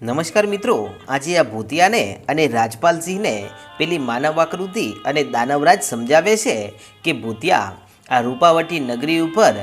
નમસ્કાર મિત્રો, આજે આ ભૂતિયાને અને રાજપાલસિંહને પેલી માનવાકૃતિ અને દાનવરાજ સમજાવે છે કે ભૂતિયા આ રૂપાવટી નગરી ઉપર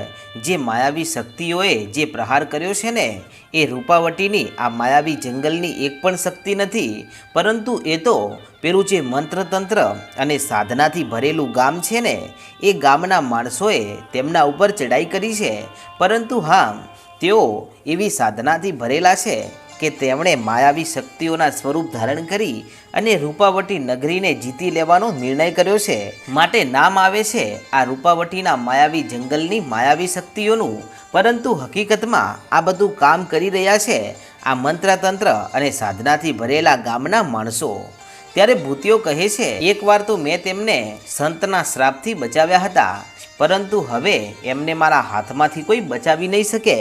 જે માયાવી શક્તિઓએ જે પ્રહાર કર્યો છે ને, એ રૂપાવટીની આ માયાવી જંગલની એક પણ શક્તિ નથી, પરંતુ એ તો પેલું જે મંત્રતંત્ર અને સાધનાથી ભરેલું ગામ છે ને, એ ગામના માણસોએ તેમના ઉપર ચડાઈ કરી છે. પરંતુ હા, તેઓ એવી સાધનાથી ભરેલા છે. કે તેમણે માયાવી શક્તિઓના સ્વરૂપ ધારણ કરી અને રૂપાવટી નગરીને જીતી લેવાનો નિર્ણય કર્યો છે. માટે નામ આવે છે આ રૂપાવટીના માયાવી જંગલની માયાવી શક્તિઓનું. પરંતુ હકીકતમાં આ બધું કામ કરી રહ્યા છે આ મંત્રતંત્ર અને સાધનાથી ભરેલા ગામના માણસો. ત્યારે ભૂતિઓ કહે છે, એકવાર તો મેં તેમને સંતના શ્રાપથી બચાવ્યા હતા, પરંતુ હવે એમને મારા હાથમાંથી કોઈ બચાવી નહીં શકે.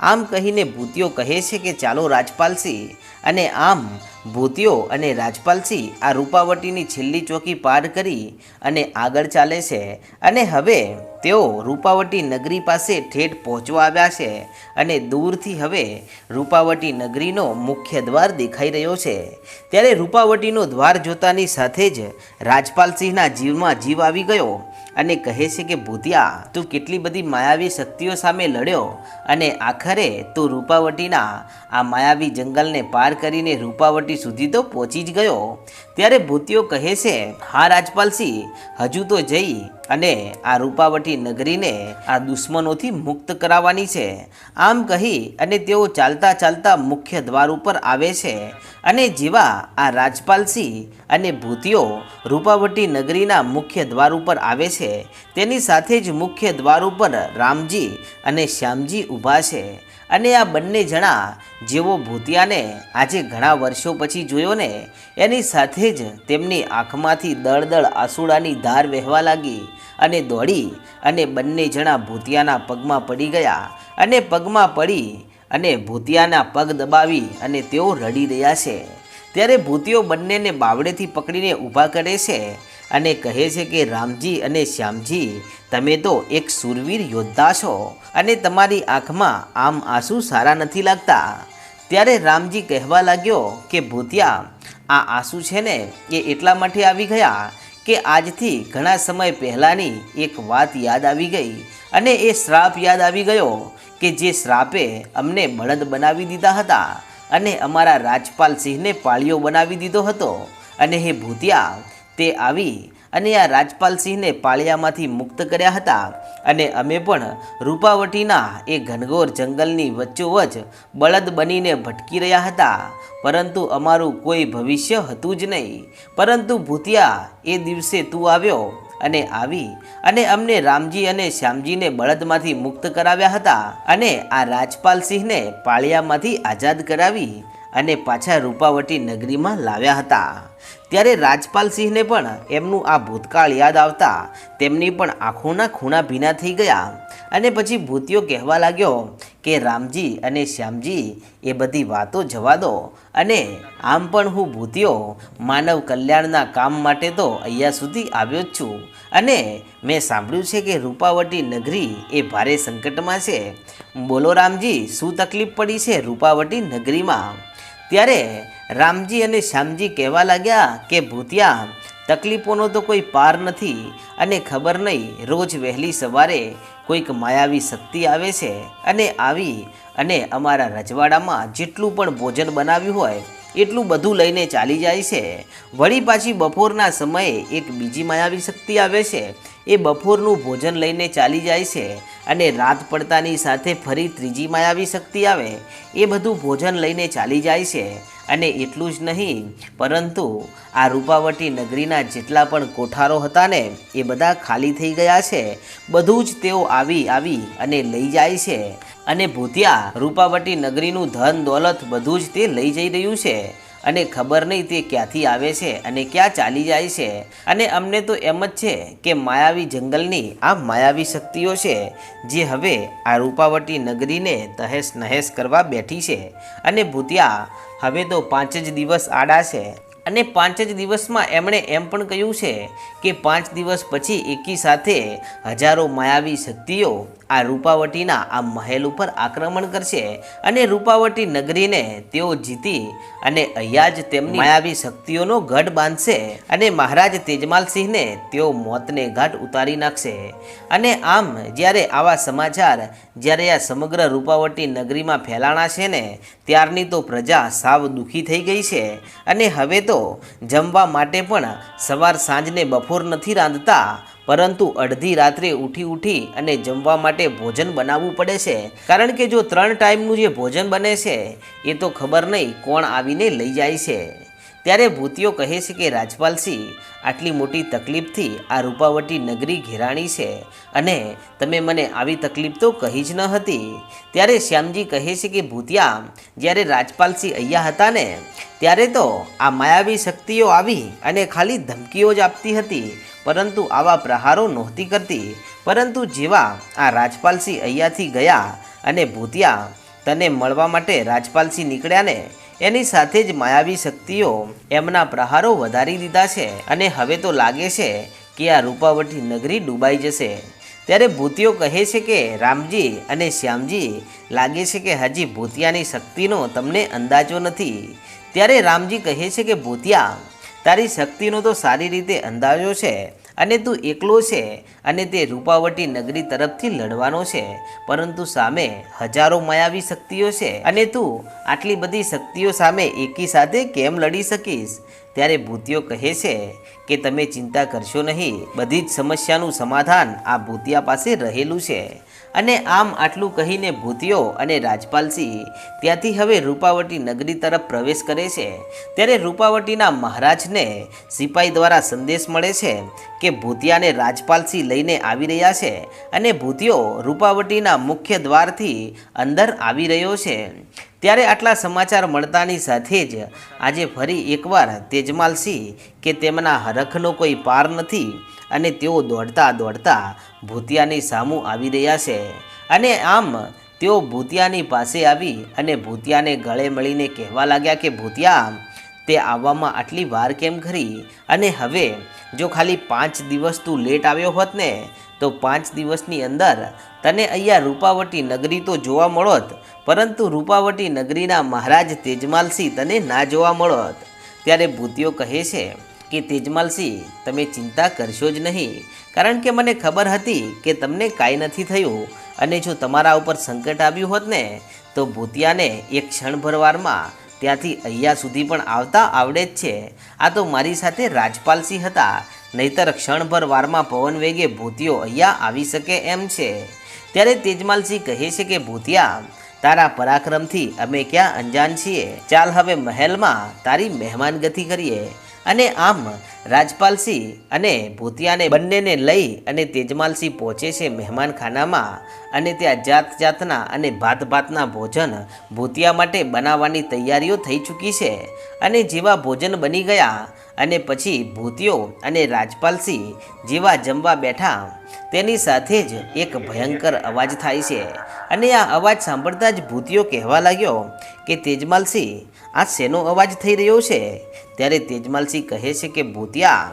આમ કહીને ભૂતિઓ કહે છે કે, ચાલો રાજપાલસિંહ અને આમ ભૂતિઓ અને રાજપાલસિંહ આ રૂપાવટીની છેલ્લી ચોકી પાર કરી અને આગળ ચાલે છે. અને હવે તેઓ રૂપાવટી નગરી પાસે ઠેઠ પહોંચવા આવ્યા છે અને દૂરથી હવે રૂપાવટી નગરીનો મુખ્ય દ્વાર દેખાઈ રહ્યો છે. ત્યારે રૂપાવટીનો દ્વાર જોતાની સાથે જ રાજપાલસિંહના જીવમાં જીવ આવી ગયો. અને કહે છે કે, ભૂતિયા, તું કેટલી બધી માયાવી શક્તિઓ સામે લડ્યો અને આખરે તું રૂપાવટીના આ માયાવી જંગલને પાર કરીને રૂપાવટી સુધી તો પહોંચી જ ગયો. ત્યારે ભૂતિયો કહે છે, હા, રાજપાલસિંહ, હજુ તો જઈ અને આ રૂપાવટી નગરીને આ દુશ્મનોથી મુક્ત કરાવવાની છે. આમ કહી અને તેઓ ચાલતા ચાલતા મુખ્ય દ્વાર ઉપર આવે છે અને જેવા આ રાજપાલસિંહ અને ભૂતિયો રૂપાવટી નગરીના મુખ્ય દ્વાર ઉપર આવે છે, તેની સાથે જ મુખ્ય દ્વાર ઉપર રામજી અને શ્યામજી ઊભા છે. અને આ બંને જણા જેવો ભૂતિયાને આજે ઘણા વર્ષો પછી જોયો ને, એની સાથે જ તેમની આંખમાંથી દળદળ આંસુડાની ધાર વહેવા લાગી અને દોડી અને બંને જણા ભૂતિયાના પગમાં પડી ગયા અને પગમાં પડી અને ભૂતિયાના પગ દબાવી અને તેઓ રડી રહ્યા છે. ત્યારે ભૂતિયો બંનેને બાવડેથી પકડીને ઊભા કરે છે અને કહે છે કે, રામજી અને શ્યામજી, તમે તો એક સુરવીર યોદ્ધા છો અને તમારી આંખમાં આમ આંસુ સારા નથી લાગતા. ત્યારે રામજી કહેવા લાગ્યો કે, ભૂતિયા, આ આંસુ છે ને એ એટલા માટે આવી ગયા કે આજથી ઘણા સમય પહેલાંની એક વાત યાદ આવી ગઈ અને એ શ્રાપ યાદ આવી ગયો કે જે શ્રાપે અમને બળદ બનાવી દીધા હતા અને અમારા રાજપાલ સિંહને પાળીઓ બનાવી દીધો હતો. અને, હે ભૂતિયા તે આવી અને આ રાજપાલસિંહને પાળિયામાંથી મુક્ત કર્યા હતા. અને અમે પણ રૂપાવટીના એ ઘનઘોર જંગલની વચ્ચોવચ બળદ બનીને ભટકી રહ્યા હતા. પરંતુ અમારું કોઈ ભવિષ્ય હતું જ નહીં. પરંતુ ભૂતિયા, એ દિવસે તું આવ્યો અને આવી અને અમને રામજી અને શ્યામજીને બળદમાંથી મુક્ત કરાવ્યા હતા. અને આ રાજપાલસિંહને પાળિયામાંથી આઝાદ કરાવી અને પાછા રૂપાવટી નગરીમાં લાવ્યા હતા. ત્યારે રાજપાલસિંહને પણ એમનું આ ભૂતકાળ યાદ આવતા તેમની પણ આંખોના ખૂણા ભીના થઈ ગયા. અને પછી ભૂતિયો કહેવા લાગ્યો કે, રામજી અને શ્યામજી, એ બધી વાતો જવા દો. અને આમ પણ હું ભૂતિયો માનવ કલ્યાણના કામ માટે તો અહીંયા સુધી આવ્યો જ છું. અને મેં સાંભળ્યું છે કે રૂપાવટી નગરી એ ભારે સંકટમાં છે. બોલો, રામજી, શું તકલીફ પડી છે રૂપાવટી નગરીમાં? ત્યારે રામજી અને શ્યામજી કહેવા લાગ્યા કે, ભૂતિયા, તકલીફોનો તો કોઈ પાર નથી અને ખબર નહીં, રોજ વહેલી સવારે કોઈક માયાવી શક્તિ આવે છે અને આવી અને અમારા રજવાડામાં જેટલું પણ ભોજન બનાવ્યું હોય, એટલું બધું લઈને ચાલી જાય છે. વળી પાછી બપોરના સમયે એક બીજી માયાવી શક્તિ આવે છે. એ બપોરનું ભોજન લઈને ચાલી જાય છે અને રાત પડતાની સાથે ફરી ત્રીજી માયાવી શક્તિ આવે. એ બધું ભોજન લઈને ચાલી જાય છે. અને એટલું જ નહીં, પરંતુ આ રૂપાવટી નગરીના જેટલા પણ કોઠારો હતા ને, એ બધા ખાલી થઈ ગયા છે. બધું જ તેઓ આવી આવી અને લઈ જાય છે. અને ભૂતિયા, રૂપાવટી નગરીનું ધન દોલત બધું જ તે લઈ જઈ રહ્યું છે. અને ખબર નહીં તે ક્યાંથી આવે છે અને ક્યાં ચાલી જાય છે. અને અમને તો એમ જ છે કે માયાવી જંગલની આ માયાવી શક્તિઓ છે, જે હવે આ રૂપાવટી નગરીને તહેસ નહેસ કરવા બેઠી છે. અને ભૂતિયા હવે તો પાંચ જ દિવસ આડા છે. અને પાંચ જ દિવસમાં એમણે એમ પણ કહ્યું છે કે પાંચ દિવસ પછી એકી સાથે હજારો માયાવી શક્તિઓ આ રૂપાવટીના આ મહેલ ઉપર આક્રમણ કરશે અને રૂપાવટી નગરીને તેઓ જીતી અને અહીંયા જ તેમની માયાવી શક્તિઓનો ગઢ બાંધશે અને મહારાજ તેજમાલસિંહને તેઓ મોતને ઘાટ ઉતારી નાખશે. અને આમ જ્યારે આવા સમાચાર, જ્યારે આ સમગ્ર રૂપાવટી નગરીમાં ફેલાણા છે ને, ત્યારની તો પ્રજા સાવ દુઃખી થઈ ગઈ છે. અને હવે તો જમવા માટે પણ સવાર સાંજને બપોર નથી રાંધતા પરંતુ અડધી રાત્રે ઉઠી ઉઠી અને જમવા માટે ભોજન બનાવવું પડે છે. કારણ કે જો ત્રણ ટાઈમનું જે ભોજન બને છે, એ તો ખબર નહીં કોણ આવીને લઈ જાય છે. ત્યારે ભૂતિઓ કહે છે કે, રાજપાલસિંહ, આટલી મોટી તકલીફથી આ રૂપાવટી નગરી ઘેરાણી છે અને તમે મને આવી તકલીફ તો કહી જ ન હતી. ત્યારે શ્યામજી કહે છે કે ભૂતિયા જ્યારે રાજપાલસિંહ અહીંયા હતા ને, ત્યારે તો આ માયાવી શક્તિઓ આવી અને ખાલી ધમકીઓ જ આપતી હતી. પરંતુ આવા પ્રહારો નહોતી કરતી. પરંતુ જેવા આ રાજપાલસિંહ અહીંયાથી ગયા અને ભૂતિયા તને મળવા માટે રાજપાલસિંહ નીકળ્યા ને એની સાથે જ માયાવી શક્તિઓ એમના પ્રહારો વધારી દીધા છે અને હવે તો લાગે છે કે આ રૂપાવટી નગરી ડૂબાઈ જશે. ત્યારે ભૂતિઓ કહે છે કે, રામજી અને શ્યામજી, લાગે છે કે હજી ભૂતિયાની શક્તિનો તમને અંદાજો નથી. ત્યારે રામજી કહે છે કે, ભૂતિયા, તારી શક્તિનો તો સારી રીતે અંદાજો છે અને તું એકલો છે અને તે રૂપાવટી નગરી તરફથી લડવાનો છે, પરંતુ સામે હજારો માયાવી શક્તિઓ છે અને તું આટલી બધી શક્તિઓ સામે એકી સાથે કેમ લડી શકીશ? ત્યારે ભૂતિયો કહે છે કે તમે ચિંતા કરશો નહીં, બધી જ સમસ્યાનું સમાધાન આ ભૂતિયા પાસે રહેલું છે. અને આમ આટલું કહીને ભૂતિયો અને રાજપાલસિંહ ત્યાંથી હવે રૂપાવટી નગરી તરફ પ્રવેશ કરે છે. ત્યારે રૂપાવટીના મહારાજને સિપાઈ દ્વારા સંદેશ મળે છે કે ભૂતિયાને રાજપાલસિંહ લઈને આવી રહ્યા છે અને ભૂતિયો રૂપાવટીના મુખ્ય દ્વારથી અંદર આવી રહ્યો છે. ત્યારે આટલા સમાચાર મળતાની સાથે જ આજે ફરી એકવાર તેજમાલસિંહ કે તેમના હરખનો કોઈ પાર નથી. અને તેઓ દોડતા દોડતા ભૂતિયાની સામું આવી રહ્યા છે. અને આમ તેઓ ભૂતિયાની પાસે આવી અને ભૂતિયાને ગળે મળીને કહેવા લાગ્યા કે, ભૂતિયા, તે આવવામાં આટલી વાર કેમ ખરી અને હવે જો ખાલી પાંચ દિવસ તું લેટ આવ્યો હોત ને, તો પાંચ દિવસની અંદર તને અહીંયા રૂપાવટી નગરી તો જોવા મળોત, પરંતુ રૂપાવટી નગરીના મહારાજ તેજમાલસિંહ તને ના જોવા મળોત. ત્યારે ભૂતિઓ કહે છે કે તેજમાલસિંહ તમે ચિંતા કરશો જ નહીં. કારણ કે મને ખબર હતી કે તમને કાંઈ નથી થયું અને જો તમારા ઉપર સંકટ આવ્યું હોત ને, તો ભૂતિયાને એક ક્ષણભરવારમાં ત્યાંથી અહીંયા સુધી પણ આવતા આવડે જ છે. આ તો મારી સાથે રાજપાલસિંહ હતા. નહીતર ક્ષણભર વારમાં પવન વેગે ભૂતિયો અહીંયા આવી શકે એમ છે. ત્યારે તેજમાલસિંહ કહે છે કે, ભૂતિયા, તારા પરાક્રમથી અમે ક્યાં અંજાન છીએ? ચાલ હવે મહેલમાં તારી મહેમાનગતિ કરીએ. અને આમ રાજપાલસિંહ અને ભૂતિયાને બંનેને લઈ અને તેજમાલસિંહ પહોંચે છે મહેમાનખાનામાં અને ત્યાં જાત જાતના અને ભાત ભાતના ભોજન ભૂતિયા માટે બનાવવાની તૈયારીઓ થઈ ચૂકી છે અને જેવા ભોજન બની ગયા અને પછી ભૂતિયો અને રાજપાલસિંહ જેવા જમવા બેઠા તેની સાથે જ એક ભયંકર અવાજ થાય છે. અને આ અવાજ સાંભળતા જ ભૂતિયો કહેવા લાગ્યો કે તેજમાલસિંહ આ શેનો અવાજ થઈ રહ્યો છે? ત્યારે તેજમાલસિંહ કહે છે કે, ભૂતિયા,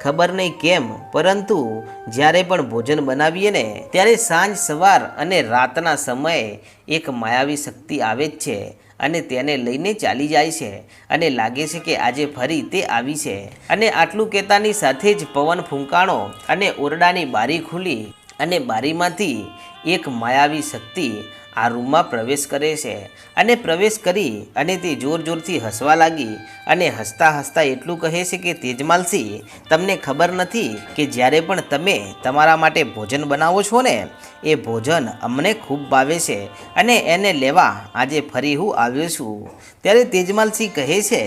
ખબર નહીં કેમ, પરંતુ જ્યારે પણ ભોજન બનાવીએ ને, ત્યારે સાંજ, સવાર અને રાતના સમયે એક માયાવી શક્તિ આવે જ છે. અને તેને લઈને ચાલી જાય છે અને લાગે છે કે આજે ફરી તે આવી છે. અને આટલું કહેતાની સાથે જ પવન ફૂંકાણો અને ઓરડાની બારી ખુલી અને બારીમાંથી એક માયાવી શક્તિ આ રૂમમાં પ્રવેશ કરે છે. અને પ્રવેશ કરી અને તે જોર જોરથી હસવા લાગી અને હસતા હસતા એટલું કહે છે કે તેજમાલસિંહ તમને ખબર નથી કે જ્યારે પણ તમે તમારા માટે ભોજન બનાવો છો ને, એ ભોજન અમને ખૂબ ભાવે છે અને એને લેવા આજે ફરી હું આવ્યો છું. ત્યારે તેજમાલસિંહ કહે છે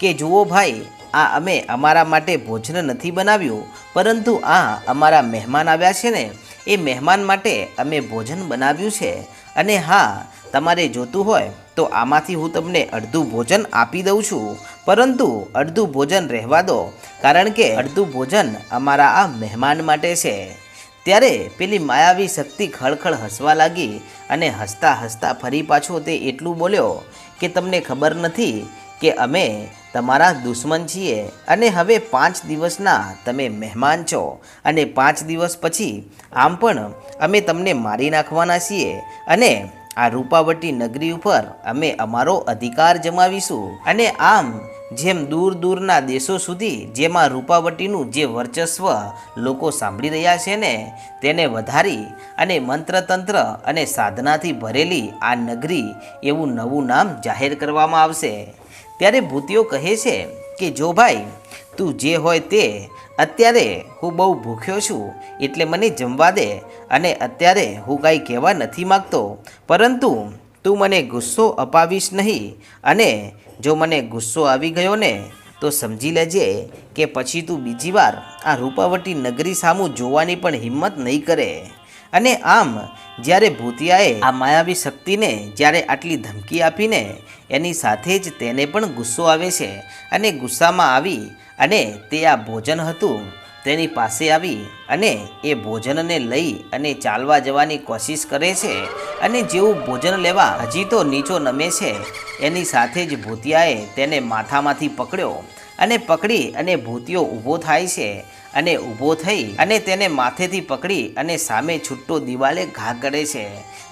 કે, જુઓ ભાઈ, આ અમે અમારા માટે ભોજન નથી બનાવ્યું, પરંતુ આ અમારા મહેમાન આવ્યા છે ને, એ મહેમાન માટે અમે ભોજન બનાવ્યું છે. અને હા, તમારે જોતું હોય તો આમાંથી હું તમને અડધું ભોજન આપી દઉં છું. પરંતુ અડધું ભોજન રહેવા દો, કારણ કે અડધું ભોજન અમારા આ મહેમાન માટે છે. ત્યારે પેલી માયાવી શક્તિ ખળખળ હસવા લાગી અને હસતા હસતા ફરી પાછો તે એટલું બોલ્યો કે તમને ખબર નથી કે અમે તમારા દુશ્મન છીએ અને હવે પાંચ દિવસના તમે મહેમાન છો અને પાંચ દિવસ પછી આમ પણ અમે તમને મારી નાખવાના છીએ અને આ રૂપાવટી નગરી ઉપર અમે અમારો અધિકાર જમાવીશું. અને આમ જેમ દૂર દૂરના દેશો સુધી જેમાં રૂપાવટીનું જે વર્ચસ્વ લોકો સાંભળી રહ્યા છે ને, તેને વધારી અને મંત્રતંત્ર અને સાધનાથી ભરેલી આ નગરી એવું નવું નામ જાહેર કરવામાં આવશે. ત્યારે ભૂતિઓ કહે છે કે, જો ભાઈ, તું જે હોય તે, અત્યારે હું બહુ ભૂખ્યો છું, એટલે મને જમવા દે, અને અત્યારે હું કાંઈ કહેવા નથી માગતો, પરંતુ તું મને ગુસ્સો અપાવીશ નહીં, અને જો મને ગુસ્સો આવી ગયો ને, તો સમજી લેજે કે પછી તું બીજી વાર આ રૂપાવટી નગરી સામું જોવાની પણ હિંમત નહીં કરે. અને આમ, જ્યારે ભૂતિયાએ આ માયાવી શક્તિને જ્યારે આટલી ધમકી આપીને એની સાથે જ તેને પણ ગુસ્સો આવે છે અને ગુસ્સામાં આવી અને તે આ ભોજન હતું, તેની પાસે આવી અને એ ભોજનને લઈ અને ચાલવા જવાની કોશિશ કરે છે અને જેવું ભોજન લેવા હજી તો નીચો નમે છે, એની સાથે જ ભૂતિયાએ તેને માથામાંથી પકડ્યો અને પકડી અને ભૂતિયો ઊભો થાય છે અને ઊભો થઈ અને તેને માથેથી પકડી અને સામે છૂટો દિવાલે ઘા કરે છે.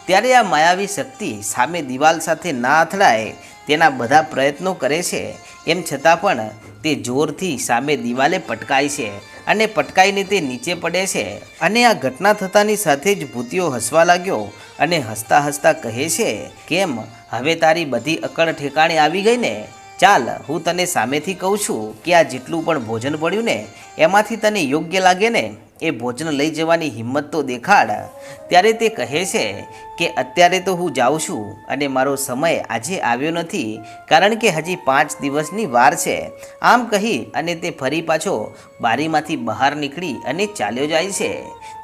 ત્યારે આ માયાવી શક્તિ સામે દિવાલ સાથે ના અથડાય તેના બધા પ્રયત્નો કરે છે. એમ છતાં પણ તે જોરથી સામે દિવાલે પટકાય છે અને પટકાઈને તે નીચે પડે છે. અને આ ઘટના થતાની સાથે જ ભૂતિયો હસવા લાગ્યો અને હસતા હસતા કહે છે, કેમ? હવે તારી બધી અકળ ઠેકાણે આવી ગઈ ને? ચાલ, હું તને સામેથી કહું છું કે આ જેટલું પણ ભોજન પડ્યું ને, એમાંથી તને યોગ્ય લાગે ને? એ ભોજન લઈ જવાની હિંમત તો દેખાડ. ત્યારે તે કહે છે કે અત્યારે તો હું જાઉં છું અને મારો સમય આજે આવ્યો નથી, કારણ કે હજી પાંચ દિવસની વાર છે. આમ કહી અને તે ફરી પાછો બારીમાંથી બહાર નીકળી અને ચાલ્યો જાય છે.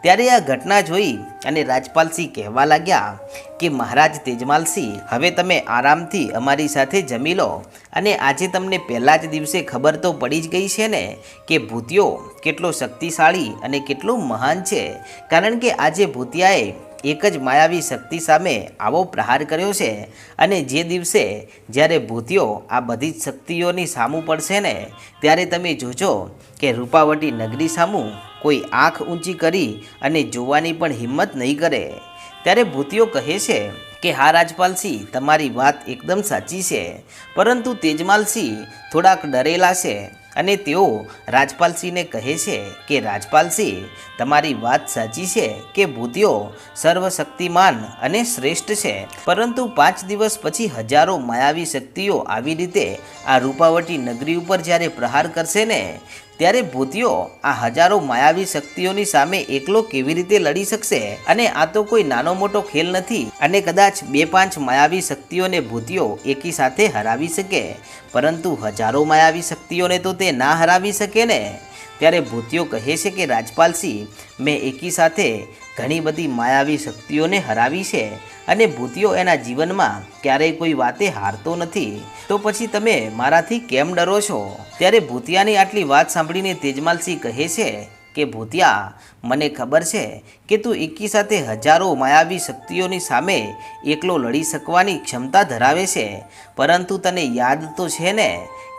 ત્યારે આ ઘટના જોઈ અને રાજપાલસિંહ કહેવા લાગ્યા કે મહારાજ તેજમાલસિંહ, હવે તમે આરામથી અમારી સાથે જમી લો. અને આજે તમને પહેલા જ દિવસે ખબર તો પડી જ ગઈ છે ને કે ભૂતિયો કેટલો શક્તિશાળી અને કેટલો મહાન છે. કારણ કે આજે ભૂતિયાએ એક જ માયાવી શક્તિ સામે આવો પ્રહાર કર્યો છે. અને જે દિવસે જ્યારે ભૂતિયો આ બધી જ શક્તિઓની સામું પડશે ને, ત્યારે તમે જોજો કે રૂપાવટી નગરી સામું કોઈ આંખ ઊંચી કરી અને જોવાની પણ હિંમત નહીં કરે. ત્યારે ભૂતિયો કહે છે કે, હા, રાજપાલસિંહ, તમારી વાત એકદમ સાચી છે. પરંતુ તેજમાલસિંહ થોડાક ડરેલા છે અને તેઓ રાજપાલસિંહને કહે છે કે, રાજપાલસિંહ, તમારી વાત સાચી છે કે ભૂતિયો સર્વશક્તિમાન અને શ્રેષ્ઠ છે. પરંતુ પાંચ દિવસ પછી હજારો માયાવી શક્તિઓ આવી રીતે આ રૂપાવટી નગરી ઉપર જ્યારે પ્રહાર કરશે ને ત્યારે ભૂતિયો આ હજારો માયાવી શક્તિઓની સામે એકલો કેવી રીતે લડી શકશે? અને આ તો કોઈ નાનો મોટો ખેલ નથી. અને કદાચ બે પાંચ માયાવી શક્તિઓને ભૂતિયો એકી સાથે હરાવી શકે. પરંતુ હજારો માયાવી શક્તિઓને તો તે ના હરાવી શકે ને? ત્યારે ભૂતિયો કહે છે કે, રાજપાલસિંહ, મેં એકી સાથે ઘણી બધી માયાવી શક્તિઓને હરાવી છે અને ભૂતિયો એના જીવનમાં ક્યારેય કોઈ વાતે હારતો નથી. તો પછી તમે મારાથી કેમ ડરો છો? ત્યારે ભૂતિયાની આટલી વાત સાંભળીને તેજમાલસિંહ કહે છે કે ભૂતિયા, મને ખબર છે કે તું એકી સાથે હજારો માયાવી શક્તિઓની સામે એકલો લડી શકવાની ક્ષમતા ધરાવે છે. પરંતુ તને યાદ તો છે ને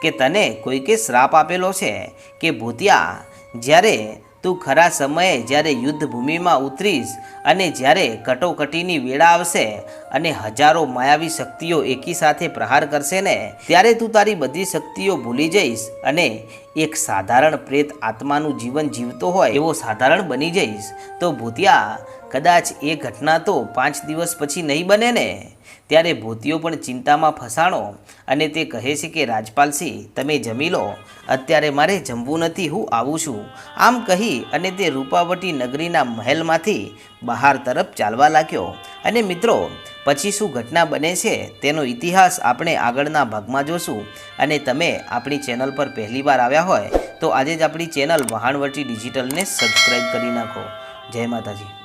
કે તને કોઈકે શ્રાપ આપેલો છે કે ભૂતિયા, જ્યારે તું ખરા સમયે જ્યારે યુદ્ધ ભૂમિમાં ઉતરીશ અને જ્યારે કટોકટીની વેળા આવશે અને હજારો માયાવી શક્તિઓ એકી સાથે પ્રહાર કરશે ને, ત્યારે તું તારી બધી શક્તિઓ ભૂલી જઈશ અને એક સાધારણ પ્રેત આત્માનું જીવન જીવતો હોય એવો સાધારણ બની જઈશ. તો ભૂતિયા, કદાચ એ ઘટના તો પાંચ દિવસ પછી નહીં બને ને? ત્યારે ભૂતિયો પણ ચિંતામાં ફસાણો અને તે કહે છે કે, રાજપાલસિંહ, તમે જમી લો. અત્યારે મારે જમવું નથી, હું આવું છું. આમ કહી અને તે રૂપાવટી નગરીના મહેલમાંથી બહાર તરફ ચાલવા લાગ્યો. અને મિત્રો, પછી શું ઘટના બને છે તેનો ઇતિહાસ આપણે આગળના ભાગમાં જોશું. અને તમે આપણી ચેનલ પર પહેલીવાર આવ્યા હોય, તો આજે જ આપણી ચેનલ વહાણવટી ડિજિટલને સબસ્ક્રાઈબ કરી નાખો. જય માતાજી.